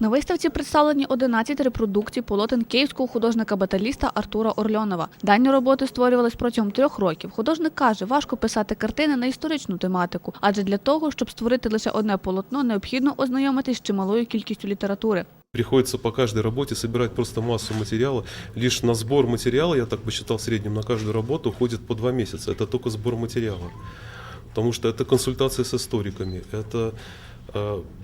На виставці представлені 11 репродукцій полотен київського художника-баталіста Артура Орльонова. Дані роботи створювались протягом трьох років. Художник каже, важко писати картини на історичну тематику, адже для того, щоб створити лише одне полотно, необхідно ознайомитись з чималою кількістю літератури. Приходится по каждой работе собирать просто массу материала. Лишь на сбор материала, я так посчитал, в среднем на каждую работу уходит по два месяца. Это только сбор материала. Потому что это консультации с историками, это э,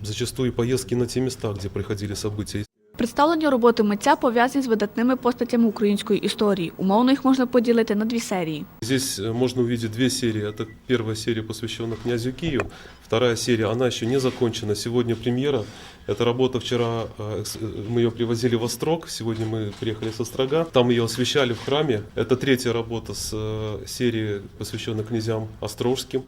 зачастую поездки на те места, где проходили события. Представлені роботи митця пов'язані з видатними постатями української історії. Умовно їх можна поділити на дві серії. Здесь э, можно увидеть две серии. Это первая серия, посвященная князю Кию. Вторая серия, она еще не закончена. Сегодня премьера. Эта работа вчера, э, экс- э, мы ее привозили в Острог. Сегодня мы приехали с Острога. Там ее освещали в храме. Это третья работа с э, серии, посвященной князям Острожским.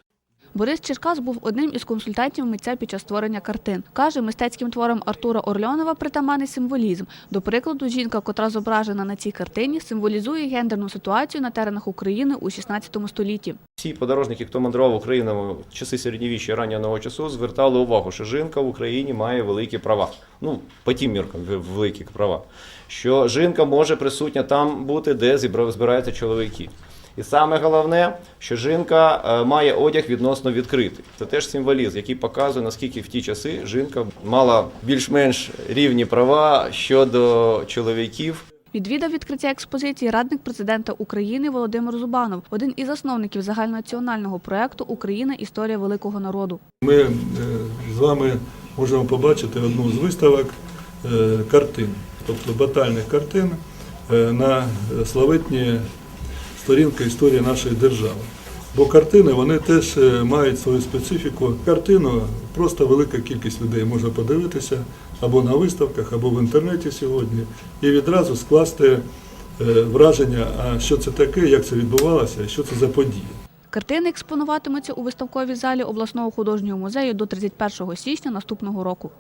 Борис Черкас був одним із консультантів митця під час створення картин. Каже, мистецьким творам Артура Орльонова притаманний символізм. До прикладу, жінка, котра зображена на цій картині, символізує гендерну ситуацію на теренах України у 16 столітті. Всі подорожники, хто мандрував Україною в часи середньовіччя раннього нового часу, звертали увагу, що жінка в Україні має великі права. Ну, по тим міркам ве- великі права. Що жінка може присутня там бути, де збираються чоловіки. І саме головне, що жінка е, має одяг відносно відкритий. Це теж символізм, який показує, наскільки в ті часи жінка мала більш-менш рівні права щодо чоловіків. Відвідав відкриття експозиції радник президента України Володимир Зубанов, один із засновників загальнонаціонального проекту Україна історія великого народу. Ми е, з вами можемо побачити одну з виставок е, картин, тобто батальних картин на славетні сторінки історії нашої держави. Бо картини вони теж е, мають свою специфіку. Картину просто велика кількість людей може подивитися або на виставках, або в інтернеті сьогодні, і відразу скласти е, враження, а що це таке, як це відбувалося, що це за події. Картини експонуватимуться у виставковій залі обласного художнього музею до 31 січня наступного року.